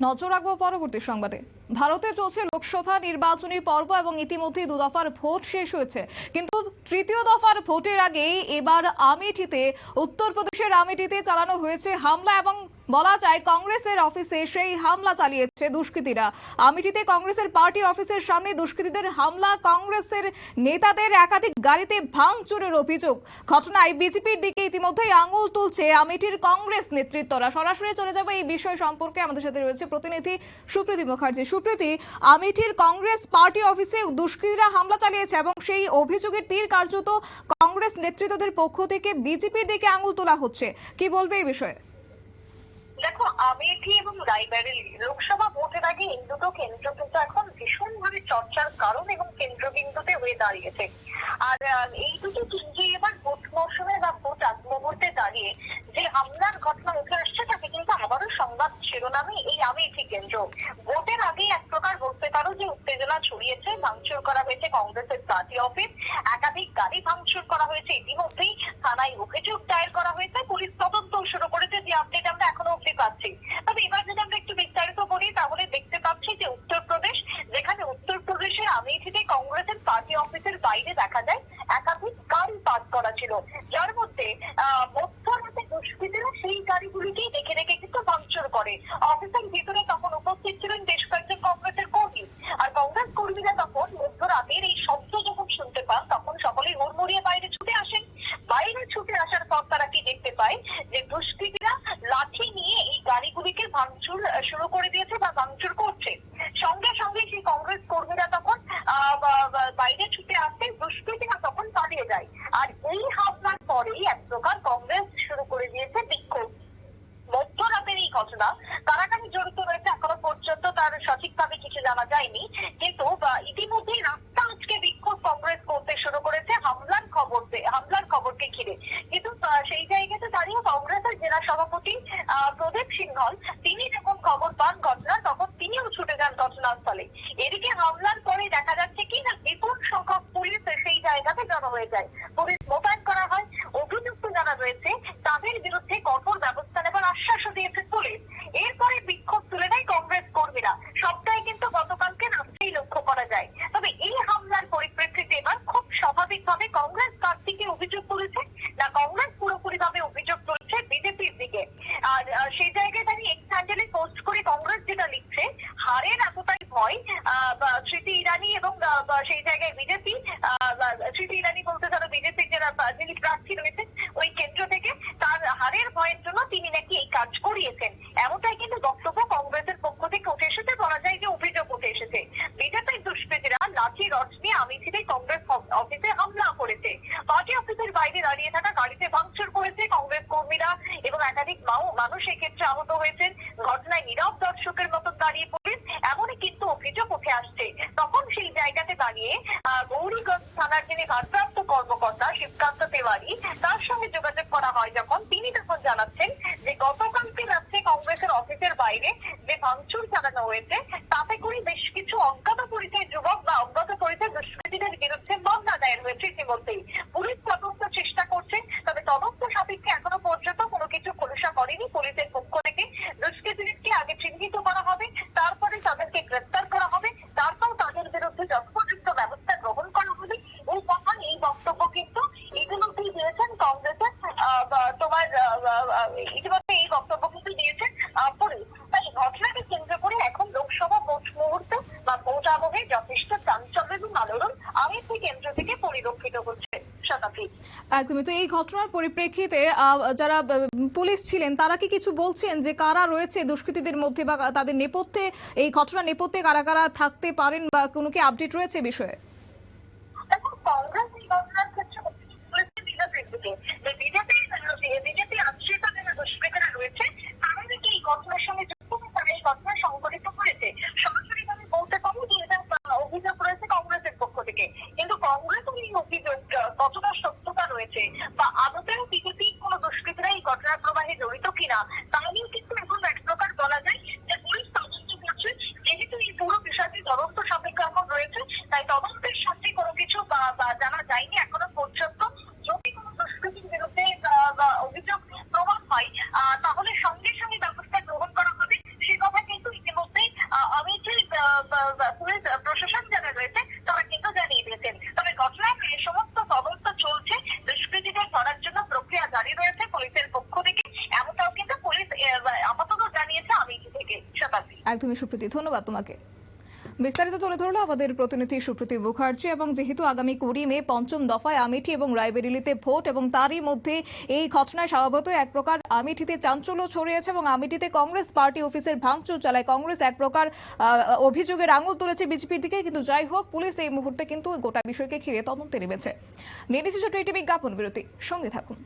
নজর রাখব পরবর্তী সংবাদে। ভারতে চলছে লোকসভা নির্বাচনী পর্ব এবং ইতিমধ্যে দু দফার ভোট শেষ হয়েছে। কিন্তু তৃতীয় দফার ভোটের আগেই এবার আমেঠিতে উত্তরপ্রদেশের আমেঠিতে চালানো হয়েছে হামলা এবং বলা যায় কংগ্রেসের অফিসে সেই হামলা চালিয়েছে দুষ্কৃতীরা। আমিটিতে কংগ্রেসের পার্টি অফিসের সামনে দুষ্কৃতীদের হামলা, কংগ্রেসের নেতাদের একাধিক গাড়িতে ভাঙচুরের অভিযোগ। ঘটনায় বিজেপির দিকে ইতিমধ্যেই আঙুল তুলছে আমিটির কংগ্রেস নেতৃত্বরা। সরাসরি চলে যাবে এই বিষয় সম্পর্কে। আমাদের সাথে রয়েছে প্রতিনিধি সুপ্রীতি মুখার্জি। সুপ্রীতি, আমিটির কংগ্রেস পার্টি অফিসে দুষ্কৃতীরা হামলা চালিয়েছে এবং সেই অভিযোগের তীর কার্যত কংগ্রেস নেতৃত্বদের পক্ষ থেকে বিজেপির দিকে আঙুল তোলা হচ্ছে। কি বলবে এই বিষয়ে? আমেঠি এবং রায়বেরেলি লোকসভা ভোটের আগে এই দুটো কেন্দ্র কিন্তু এখন ভীষণভাবে চর্চার কারণ এবং কেন্দ্রবিন্দুতে হয়ে দাঁড়িয়েছে। আর এই দুটো কেন্দ্রে এবার ভোট মৌসুমে বা ভোট আগ মুহূর্তে দাঁড়িয়ে যে হামলার ঘটনা উঠে আসছে তাকে কিন্তু আবারও সংবাদ শিরোনামে এই আমেঠি কেন্দ্র। ভোটের আগে এক প্রকার বলতে পারো যে উত্তেজনা ছড়িয়েছে, ভাঙচুর করা হয়েছে কংগ্রেসের পার্টি অফিস, একাধিক গাড়ি ভাঙচুর করা হয়েছে ইতিমধ্যেই থানায় অভিযোগ দায়ের করা হয়েছে, পুলিশ তদন্ত শুরু করেছে। যে আপডেট আমরা এখনও অব্দি পাচ্ছি। তবে এবার যদি আমরা একটু বিস্তারিত বলি, তাহলে দেখতে পাচ্ছি যে উত্তরপ্রদেশ, যেখানে উত্তরপ্রদেশের আমেঠিতে কংগ্রেসের পার্টি অফিসের বাইরে দেখা যায়, একাধিক গাড়ি পার্ক করা ছিল। যার মধ্যে মধ্যরাতে দুষ্কৃতীরা সেই গাড়িগুলিকেই দেখে দেখে কিন্তু ভাঙচুর করে। অফিসের ভিতরে তখন উপস্থিত ছিলেন বেশ কয়েকজন কংগ্রেসের কর্মী। আর কংগ্রেস কর্মীরা তখন মধ্যরাতের এই শব্দ যখন শুনতে পান, তখন সকলেই হুড়মুড়িয়ে বাইরে ছুটে আসেন। বাইরে ছুটে আসার পর তারা কি দেখতে পায়? যে দুষ্কৃতীরা লাঠি নিয়ে এই গাড়িগুলিকে ভাঙচুর আহ, শুরু করে দিয়েছে বা ভাঙচুর করছে সঙ্গে সঙ্গে সেই কংগ্রেস কর্মীরা তখন আহ, বা- বা- বাইরে ছুটে আসতে দুষ্কৃতীরা তখন পালিয়ে যায় আর এই হামলার পরেই এক প্রকার কংগ্রেস শুরু করে দিয়েছে বিক্ষোভ এই ঘটনা কারাগারে জড়িত রয়েছে এখনও পর্যন্ত, তার সঠিকভাবে কিছু জানা যায়নি। কিন্তু ইতিমধ্যেই রাস্তা আজকে বিক্ষোভ কংগ্রেস করতে শুরু করেছে হামলার খবর হামলার খবরকে ঘিরে। কিন্তু সেই জায়গাতে দাঁড়িয়ে কংগ্রেসের জেলা সভাপতি প্রদীপ সিংহল, তিনি যখন খবর পান ঘটনা তখন তিনিও ছুটে যান ঘটনাস্থলে। এদিকে হামলার পরে দেখা যাচ্ছে কি না, বিপুল সংখ্যক পুলিশ সেই জায়গাতে জড়ো হয়ে যায়। পুলিশ মোতায়েন করা হয় অভিযুক্ত যারা রয়েছে তাদের বিরুদ্ধে কঠোর ব্যবস্থা নেবার আশ্বাসও দিয়েছে পুলিশ এরপরে বিক্ষোভ তুলে নেয় কংগ্রেস কর্মীরা সবটাই কিন্তু গতকালকে রাত্রেই লক্ষ্য করা যায় তবে এই হামলার পরিপ্রেক্ষিতে এবার খুব স্বাভাবিকভাবে কংগ্রেস প্রার্থীকে অভিযোগ করেছে না কংগ্রেস পুরোপুরি ভাবে অভিযোগ করেছে বিজেপির দিকে আর আহ, সেই জায়গায় দাঁড়িয়ে এক্স হ্যান্ডেলে পোস্ট করে কংগ্রেস যেটা লিখছে হারের বা স্মৃতি ইরানি এবং সেই জায়গায় বিজেপি স্মৃতি ইরানি বলতে ধরো বিজেপির যারা যিনি প্রার্থী রয়েছেন, ওই কেন্দ্র থেকে তার হারের ভয়ের জন্য তিনি নাকি এই কাজ করিয়েছেন। এমনটাই কিন্তু বক্তব্য কংগ্রেসের পক্ষ থেকে উঠে এসেছে। বলা যায় যে অভিযোগ উঠে এসেছে। বিজেপির দুষ্কৃতীরা লাঠি, রড নিয়ে আমেঠিতে কংগ্রেস অফিসে হামলা করেছে। পার্টি অফিসের বাইরে দাঁড়িয়ে থাকা গাড়িতে ভাঙচুর করেছে কংগ্রেস কর্মীরা এবং একাধিক মানুষ এক্ষেত্রে আহত হয়েছেন। ঘটনায় নীরব দর্শকের মতন দাঁড়িয়ে এমনই কিন্তু অভিযোগ উঠে আসছে। তখন সেই জায়গাতে দাঁড়িয়ে গৌরীগঞ্জ থানার যিনি ভারপ্রাপ্ত কর্মকর্তা শিবকান্ত তেওয়ারি, তার সঙ্গে যোগাযোগ করা হয় যখন তিনি তখন জানাচ্ছেন যে গতকালকে রাত্রে কংগ্রেসের অফিসের বাইরে যে ভাঙচুর চালানো হয়েছে, তাতে করে বেশ কিছু অজ্ঞাত পরিচয় যুবক বা অজ্ঞাত পরিচয় দুষ্কৃতীদের বিরুদ্ধে মামলা দায়ের হয়েছে ইতিমধ্যেই পুলিশ তদন্ত চেষ্টা করছে তবে তদন্ত সাপেক্ষে এখনও পর্যন্ত কোনো কিছু খোলসা করেনি পুলিশের পক্ষ থেকে দুষ্কৃতীদেরকে আগে চিহ্নিত করা হবে তারপরে তাদেরকে গ্রেপ্তার করা হবে তারপর তাদের বিরুদ্ধে যথোপযুক্ত ব্যবস্থা গ্রহণ করা হবে এই কথা এই বক্তব্য কিন্তু ইতিমধ্যেই দিয়েছেন কংগ্রেসের আহ, বা- তোমার আহ, আহ, ইতিমধ্যে এই বক্তব্য কিন্তু দিয়েছেন আহ, পুলিশ তাই এই ঘটনাকে কেন্দ্র করে এখন লোকসভা ভোট মুহূর্ত বা ভোট আবহে যথেষ্ট চাঞ্চল্য এবং আলোড়ন আমেথি কেন্দ্র থেকে একদমই। তো এই ঘটনার পরিপ্রেক্ষিতে যারা পুলিশ ছিলেন তারা কি কিছু বলছেন যে কারা রয়েছে দুষ্কৃতীদের মধ্যে বা তাদের নেপথ্যে এই ঘটনা নেপথ্যে কারা কারা থাকতে পারেন বা কোনো কি আপডেট রয়েছে বিষয়ে? কংগ্রেস এই ঘটনার ক্ষেত্রে বিজেপির দিকে বিজেপি বিজেপি আশ্রিত যারা দুষ্কৃতীরা রয়েছে তারা আদতেও বিজেপি কোন দুষ্কৃতীরা এই ঘটনার প্রবাহে জড়িত কিনা, তা নিয়েও কিন্তু এখন এক প্রকার বলা যায় যে পুলিশ তদন্ত করছে। যেহেতু এই পুরো বিষয়টি তদন্ত সাপেক্ষ এখন রয়েছে, তাই তদন্তের সাথে কোনো কিছু জানা যায়নি, এখনও পর্যন্ত। যদি কোনো দুষ্কৃতির বিরুদ্ধে অভিযোগ প্রমাণ হয় তাহলে সঙ্গে সঙ্গে ব্যবস্থা গ্রহণ করা হবে। সে কথা কিন্তু ইতিমধ্যেই আমি যে একদমই সুপ্রীতি, ধন্যবাদ তোমাকে। বিস্তারিত তুলে ধরলো আমাদের প্রতিনিধি সুপ্রীতি মুখার্জি এবং যেহেতু আগামী কুড়ি মে পঞ্চম দফায় আমেঠি এবং রায়বেরিলিতে ভোট এবং তারই মধ্যে এই ঘটনায় স্বভাবতই এক প্রকার আমেঠিতে চাঞ্চল্য ছড়িয়েছে এবং আমেঠিতে কংগ্রেস পার্টি অফিসের ভাঙচুর চালায়। কংগ্রেস এক প্রকার অভিযোগের আঙুল তুলেছে বিজেপির দিকে, কিন্তু যাই হোক, পুলিশ এই মুহূর্তে কিন্তু গোটা বিষয়কে ঘিরে তদন্তে নেমেছে। নিয়ে নিচ্ছে বিজ্ঞাপন বিরতি, সঙ্গে থাকুন।